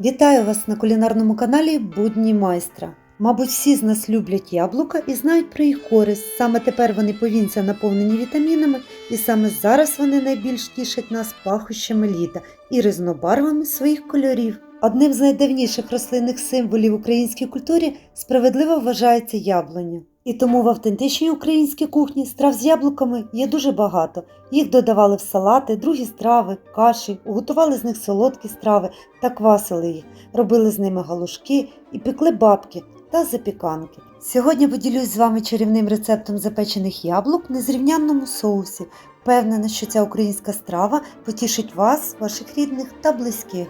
Вітаю вас на кулінарному каналі Будні майстра. Мабуть, всі з нас люблять яблука і знають про їх користь. Саме тепер вони повінця наповнені вітамінами, і саме зараз вони найбільш тішать нас пахощами літа і різнобарвами своїх кольорів. Одним з найдавніших рослинних символів українській культурі справедливо вважається яблуня. І тому в автентичній українській кухні страв з яблуками є дуже багато. Їх додавали в салати, другі страви, каші, готували з них солодкі страви та квасили їх, робили з ними галушки і пекли бабки та запіканки. Сьогодні поділюсь з вами чарівним рецептом запечених яблук в незрівнянному соусі. Впевнена, що ця українська страва потішить вас, ваших рідних та близьких.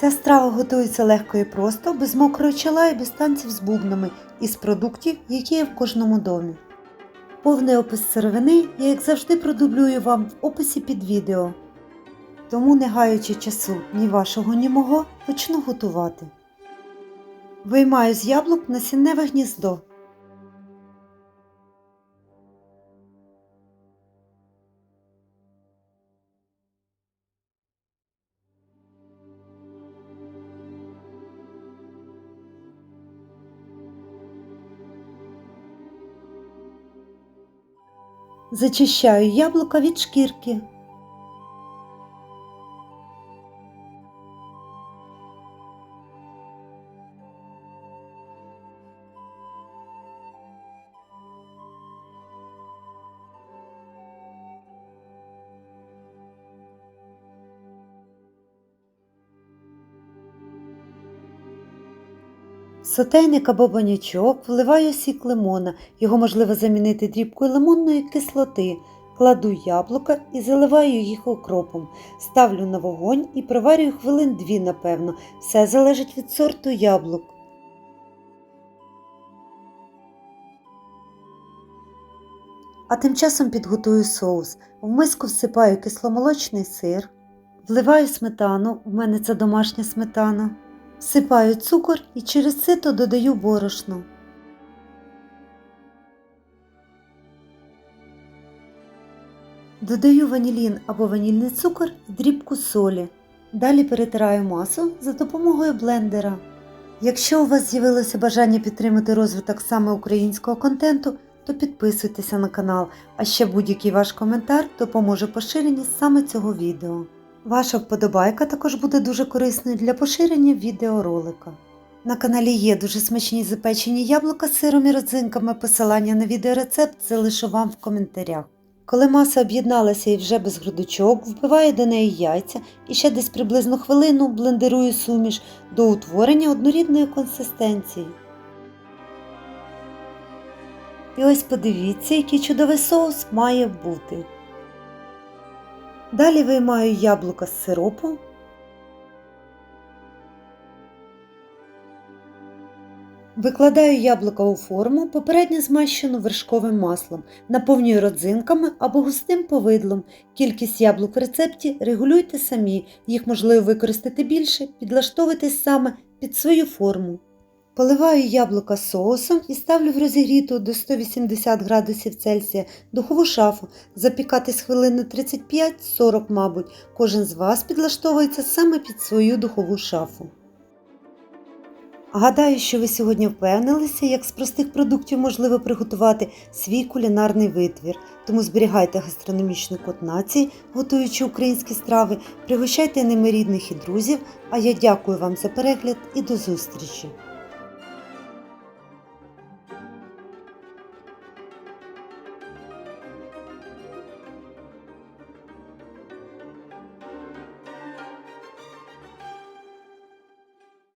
Ця страва готується легко і просто, без мокрого чола і без танців з бубнами, із продуктів, які є в кожному домі. Повний опис сировини я, як завжди, продублюю вам в описі під відео. Тому, не гаючи часу ні вашого, ні мого, почну готувати. Виймаю з яблук насінневе гніздо. Зачищаю яблука від шкірки. Сотейник або банячок вливаю сік лимона, його можливо замінити дрібкою лимонної кислоти. Кладу яблука і заливаю їх окропом. Ставлю на вогонь і проварюю хвилин дві, напевно. Все залежить від сорту яблук. А тим часом підготую соус. В миску всипаю кисломолочний сир, вливаю сметану, у мене це домашня сметана. Всипаю цукор і через сито додаю борошно. Додаю ванілін або ванільний цукор і дрібку солі. Далі перетираю масу за допомогою блендера. Якщо у вас з'явилося бажання підтримати розвиток саме українського контенту, то підписуйтеся на канал, а ще будь-який ваш коментар допоможе поширенні саме цього відео. Ваша вподобайка також буде дуже корисною для поширення відеоролика. На каналі є дуже смачні запечені яблука з сиром і родзинками. Посилання на відеорецепт залишу вам в коментарях. Коли маса об'єдналася і вже без грудочок, вбиваю до неї яйця і ще десь приблизно хвилину блендерую суміш до утворення однорідної консистенції. І ось подивіться, який чудовий соус має бути. Далі виймаю яблука з сиропу. Викладаю яблука у форму, попередньо змащену вершковим маслом, наповнюю родзинками або густим повидлом. Кількість яблук в рецепті регулюйте самі, їх можливо використати більше, підлаштовуйтесь саме під свою форму. Поливаю яблука соусом і ставлю в розігріту до 180 градусів Цельсія духову шафу, запікатись хвилини 35-40, мабуть. Кожен з вас підлаштовується саме під свою духову шафу. Гадаю, що ви сьогодні впевнилися, як з простих продуктів можливо приготувати свій кулінарний витвір. Тому зберігайте гастрономічний код нації, готуючи українські страви, пригощайте ними рідних і друзів. А я дякую вам за перегляд і до зустрічі!